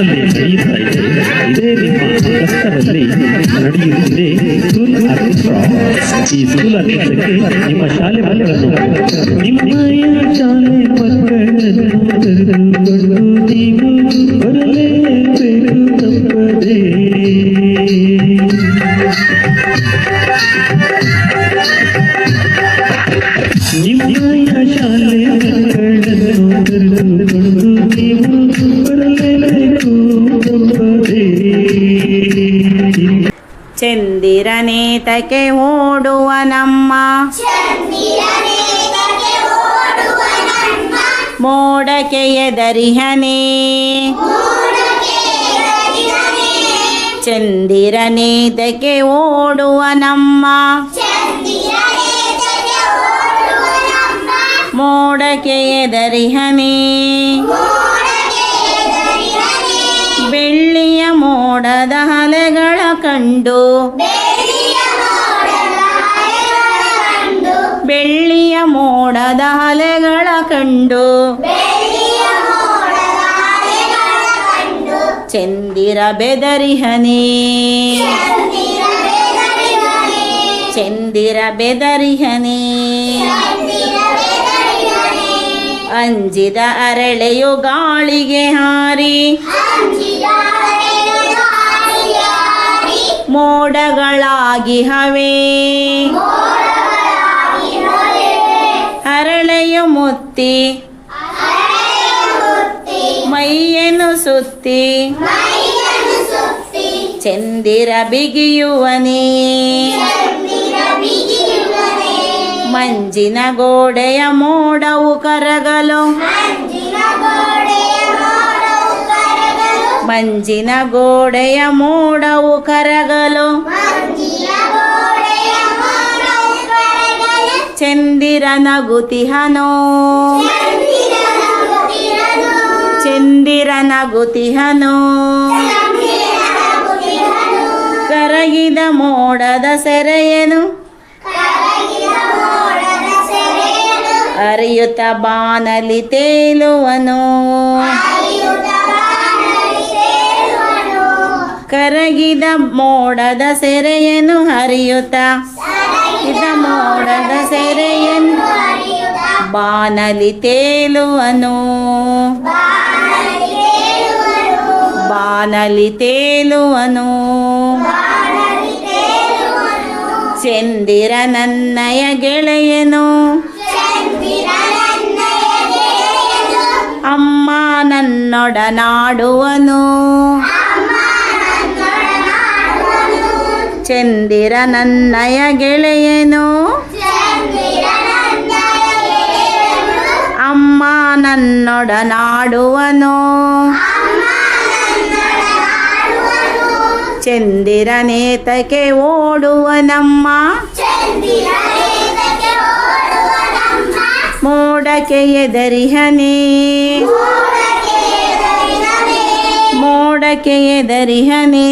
ಕಷ್ಟದಲ್ಲಿ ನಡೆಯುತ್ತಾ ಇದೆ ಇದೇ ನಿಮ್ಮ ಕಷ್ಟದಲ್ಲಿ ನಡೆಯುತ್ತಿದೆ ಸ್ಕೂಲ್ ಆರ್ಕೆಸ್ಟ್ರಾ ಈ ಸ್ಕೂಲ್ ಆರ್ಕೆಸ್ಟ್ರಾಕ್ಕೆ ನಿಮ್ಮ ಶಾಲೆ ಮಕ್ಕಳನ್ನು ನಿಮ್ಮಯ ಶಾಲೆ ಮಕ್ಕಳನ್ನು ಕರೆದುಕೊಂಡು ನೀವು ಬರಲೇಬೇಕು ತಪ್ಪದೇ ನಿಮ್ಮಯ ಶಾಲೆ ಮಕ್ಕಳನ್ನು ಕರೆದುಕೊಂಡು ನೀವು ಬರಲೇಬೇಕು ತಪ್ಪದೇ ಚಂದಿರನೇತಕ್ಕೆ ಓಡುವ ನಮ್ಮ ಮೋಡಕ್ಕೆ ಎದರಿಹನೆ. ಚಂದಿರನೇತಕ್ಕೆ ಓಡುವ ನಮ್ಮ ಮೋಡಕ್ಕೆ ಎದರಿಹನೆ. ಬೆಳ್ಳಿಯ ಮೋಡದ ಅಲೆಗಳ ಕಂಡು. ಬೆಳ್ಳಿಯ ಮೋಡದ ಅಲೆಗಳ ಕಂಡು. ಚಂದಿರ ಬೆದರಿಹನೆ. ಚಂದಿರ ಬೆದರಿಹನೆ. ಅಂಜಿದ ಅರಳೆಯು ಗಾಳಿಗೆ ಹಾರಿ. ಮೋಡಗಳಾಗಿ ಹವೆ. ಅರಳೆಯು ಮುತ್ತಿ. ಮೈಯನ್ನು ಸುತ್ತಿ. ಚಂದಿರ ಬಿಗಿಯುವನೇ. ಮಂಜಿನ ಗೋಡೆಯ ಮೋಡವು ಕರಗಲು. ಮಂಜಿನ ಗೋಡೆಯ ಮೋಡವು ಕರಗಲು. ಚಂದಿರ ನಗುತಿಹನೋ. ಚಂದಿರ ನಗುತಿಹನೋ. ಕರಗಿದ ಮೋಡದ ಸೆರೆಯನು. ಅರಿಯುತ್ತ ಬಾನಲಿ ತೇಲುವನು. ಕರಗಿದ ಮೋಡದ ಸೆರೆಯನು ಹರಿಯುತ್ತ. ಇದ ಮೋಡದ ಸೆರೆಯನು ಬಾನಲಿ ತೇಲುವನು. ಬಾನಲಿ ತೇಲುವನು. ಚಂದಿರ ನನ್ನಯ ಗೆಳೆಯನು. ಅಮ್ಮ ನನ್ನೊಡನಾಡುವನು. ಚಂದಿರ ನನ್ನಯ ಗೆಳೆಯನು? ಅಮ್ಮ ನನ್ನೊಡನಾಡುವನು? ಚಂದಿರ ನೇತಕ್ಕೆ ಓಡುವನಮ್ಮ? ಮೋಡಕ್ಕೆ ಎದರಿಹನೇ? ಮೋಡಕ್ಕೆ ಎದರಿಹನೆ?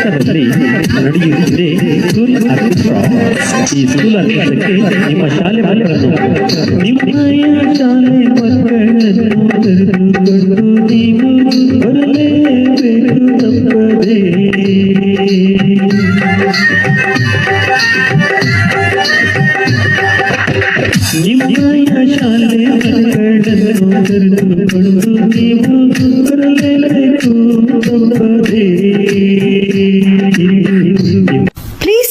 ಕಷ್ಟದಲ್ಲಿ ನಡೆಯುತ್ತಿದೆ ಸ್ಕೂಲ್ ಆರ್ಕೆಸ್ಟ್ರಾ ಈ ಸ್ಕೂಲ್ ಆರ್ಕೆಸ್ಟ್ರಾಕ್ಕೆ ನಿಮ್ಮ ಶಾಲೆ ಮಕ್ಕಳನ್ನು ನಿಮ್ಮಯ ಶಾಲೆ ಮಕ್ಕಳನ್ನು ಕರೆದುಕೊಂಡು ನೀವು ಬರಲೇಬೇಕು ತಪ್ಪದೇ ನಿಮ್ಮಯ ಶಾಲೆ ಮಕ್ಕಳನ್ನು ಕರೆದುಕೊಂಡು ನೀವು ಬರಲೇಬೇಕು ತಪ್ಪದೇ